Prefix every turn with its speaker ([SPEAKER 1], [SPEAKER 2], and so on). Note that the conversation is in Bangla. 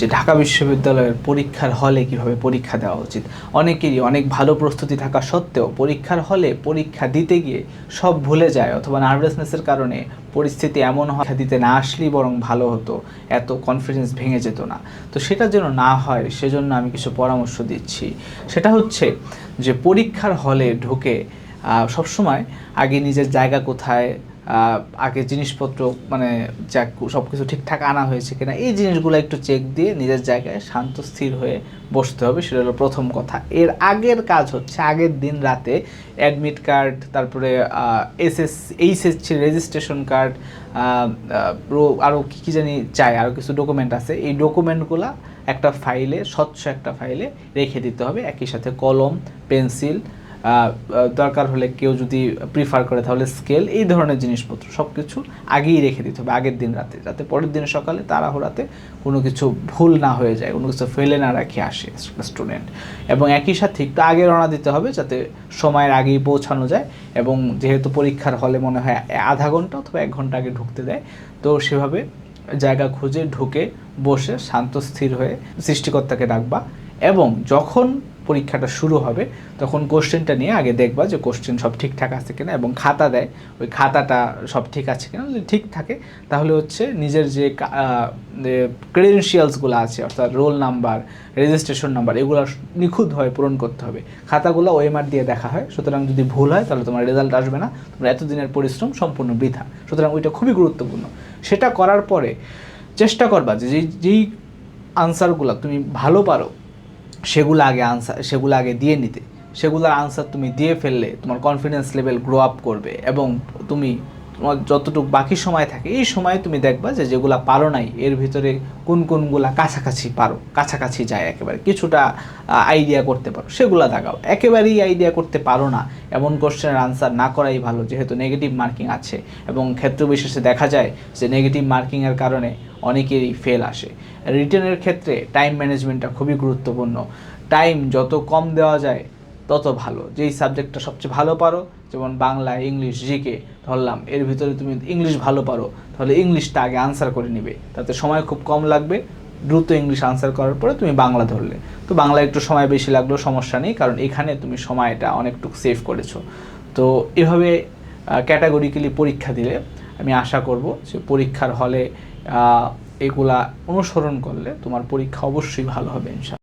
[SPEAKER 1] যে ঢাকা বিশ্ববিদ্যালয়ের পরীক্ষার হলে কীভাবে পরীক্ষা দেওয়া উচিত? অনেকেরই অনেক ভালো প্রস্তুতি থাকা সত্ত্বেও পরীক্ষার হলে পরীক্ষা দিতে গিয়ে সব ভুলে যায় অথবা নার্ভাসনেসের কারণে পরিস্থিতি এমন হয় দিতে না আসলেই বরং ভালো হতো, এত কনফিডেন্স ভেঙে যেত না। তো সেটা যেন না হয় সেজন্য আমি কিছু পরামর্শ দিচ্ছি। সেটা হচ্ছে যে পরীক্ষার হলে ঢুকে সবসময় আগে নিজের জায়গা কোথায় আগে জিনিসপত্র মানে যা সব কিছু ঠিকঠাক আনা হয়েছে কিনা, এই জিনিসগুলো একটু চেক দিয়ে নিজের জায়গায় শান্ত, স্থির হয়ে বসতে হবে, সেটা হলো প্রথম কথা। এর আগের কাজ হচ্ছে আগের দিন রাতে অ্যাডমিট কার্ড তারপরে S S HSC registration card আরও কী কী জানি চাই আরও কিছু ডকুমেন্ট আছে। এই ডকুমেন্টগুলো একটা ফাইলে স্বচ্ছ একটা ফাইলে রেখে দিতে হবে। একই সাথে কলম পেন্সিল দরকার হলে কেউ যদি প্রিফার করে তাহলে স্কেল এই ধরনের জিনিসপত্র সব কিছু আগেই রেখে দিতে হবে, আগের দিন রাতে, যাতে পরের দিন সকালে তাড়াহুড়াতে কোনো কিছু ভুল না হয়ে যায়, কোনো কিছু ফেলে না রাখে আসে স্টুডেন্ট এবং একই সাথে একটু আগে রওনা দিতে হবে যাতে সময়ের আগেই পৌঁছানো যায় এবং যেহেতু পরীক্ষার হলে মনে হয় আধা ঘণ্টা অথবা এক ঘণ্টা আগে ঢুকতে দেয়, তো সেভাবে জায়গা খুঁজে ঢুকে বসে শান্ত, স্থির হয়ে সৃষ্টিকর্তাকে ডাকবা এবং যখন পরীক্ষাটা শুরু হবে, তখন কোশ্চেনটা নিয়ে আগে দেখবা যে কোশ্চেন সব ঠিকঠাক আছে কিনা এবং খাতা দেয়। ওই খাতাটা সব ঠিক আছে কিনা, যদি ঠিক থাকে, তাহলে হচ্ছে নিজের যে ক্রেডেন্সিয়ালসগুলো আছে, অর্থাৎ রোল নাম্বার রেজিস্ট্রেশন নাম্বার এগুলো নিখুঁতভাবে পূরণ করতে হবে। খাতাগুলো ওএমআর দিয়ে দেখা হয়, সুতরাং যদি ভুল হয়, তাহলে তোমার রেজাল্ট আসবে না, তোমার এতদিনের পরিশ্রম সম্পূর্ণ বৃথা। সুতরাং ওইটা খুবই গুরুত্বপূর্ণ। সেটা করার পরে চেষ্টা করবা যে যেই আনসারগুলো তুমি ভালো পারো সেগুলো আগে আনসার সেগুলো আগে দিয়ে নিতে। সেগুলোর আনসার তুমি দিয়ে ফেললে তোমার কনফিডেন্স লেভেল গ্রো আপ করবে এবং তুমি তোমার যতটুকু বাকি সময় থাকে, এই সময়ে তুমি দেখবা যে যেগুলো পারো নাই, এর ভিতরে কোন কোনগুলা কাছাকাছি পারো, কাছাকাছি যায় একেবারে, কিছুটা আইডিয়া করতে পারো, সেগুলো দাগাও। একেবারেই আইডিয়া করতে পারো না, এমন কোশ্চেনের আনসার না করাই ভালো, যেহেতু নেগেটিভ মার্কিং আছে এবং ক্ষেত্র বিশেষে দেখা যায় যে নেগেটিভ মার্কিংয়ের কারণে অনেকেরই ফেল আসে। রিটার্নের ক্ষেত্রে টাইম ম্যানেজমেন্টটা খুবই গুরুত্বপূর্ণ। টাইম যত কম দেওয়া যায় তত ভালো। যেই সাবজেক্টটা সবচেয়ে ভালো পারো, যেমন বাংলা, ইংলিশ জিকে ধরলাম, এর ভিতরে তুমি ইংলিশ ভালো পারো, তাহলে ইংলিশটা আগে আনসার করে নিবে। তাতে সময় খুব কম লাগবে, দ্রুত ইংলিশ আনসার করার পরে তুমি বাংলা ধরলে। তো বাংলা একটু সময় বেশি লাগলেও সমস্যা নেই, কারণ এখানে তুমি সময়টা অনেকটুকু সেভ করেছ। তো এভাবে ক্যাটাগরিক্যালি পরীক্ষা দিলে আমি আশা করব যে পরীক্ষার হলে এগুলা অনুসরণ করলে তোমার পরীক্ষা অবশ্যই ভালো হবে ইনশাল্লাহ